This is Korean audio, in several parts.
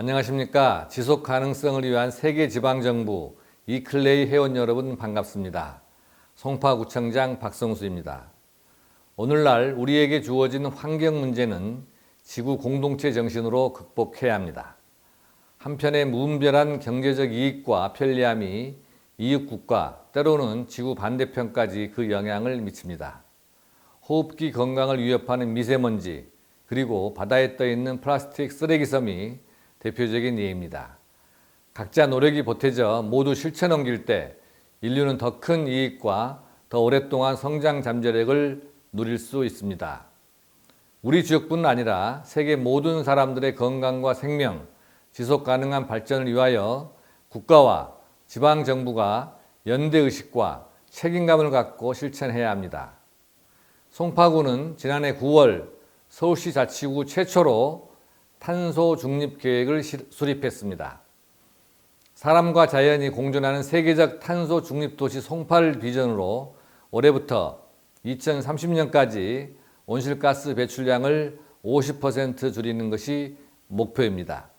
안녕하십니까. 지속 가능성을 위한 세계 지방정부 이클레이 회원 여러분 반갑습니다. 송파구청장 박성수입니다. 오늘날 우리에게 주어진 환경 문제는 지구 공동체 정신으로 극복해야 합니다. 한편의 무분별한 경제적 이익과 편리함이 이웃국가, 때로는 지구 반대편까지 그 영향을 미칩니다. 호흡기 건강을 위협하는 미세먼지, 그리고 바다에 떠 있는 플라스틱 쓰레기섬이 대표적인 예입니다. 각자 노력이 보태져 모두 실천 옮길 때 인류는 더 큰 이익과 더 오랫동안 성장 잠재력을 누릴 수 있습니다. 우리 지역뿐 아니라 세계 모든 사람들의 건강과 생명, 지속 가능한 발전을 위하여 국가와 지방 정부가 연대 의식과 책임감을 갖고 실천해야 합니다. 송파구는 지난해 9월 서울시 자치구 최초로 탄소 중립 계획을 시- 수립했습니다. 사람과 자연이 공존하는 세계적 탄소 중립 도시 송파를 비전으로 올해부터 2030년까지 온실가스 배출량을 50% 줄이는 것이 목표입니다.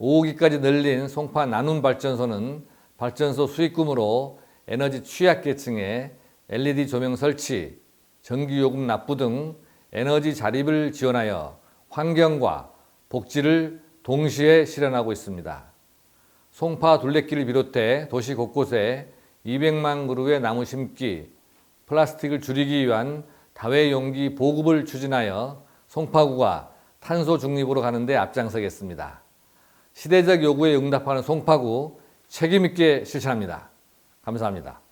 5호기까지 늘린 송파 나눔 발전소는 발전소 수익금으로 에너지 취약계층에 LED 조명 설치, 전기요금 납부 등 에너지 자립을 지원하여 환경과 복지를 동시에 실현하고 있습니다. 송파 둘레길을 비롯해 도시 곳곳에 200만 그루의 나무 심기, 플라스틱을 줄이기 위한 다회용기 보급을 추진하여 송파구가 탄소 중립으로 가는데 앞장서겠습니다. 시대적 요구에 응답하는 송파구 책임있게 실천합니다. 감사합니다.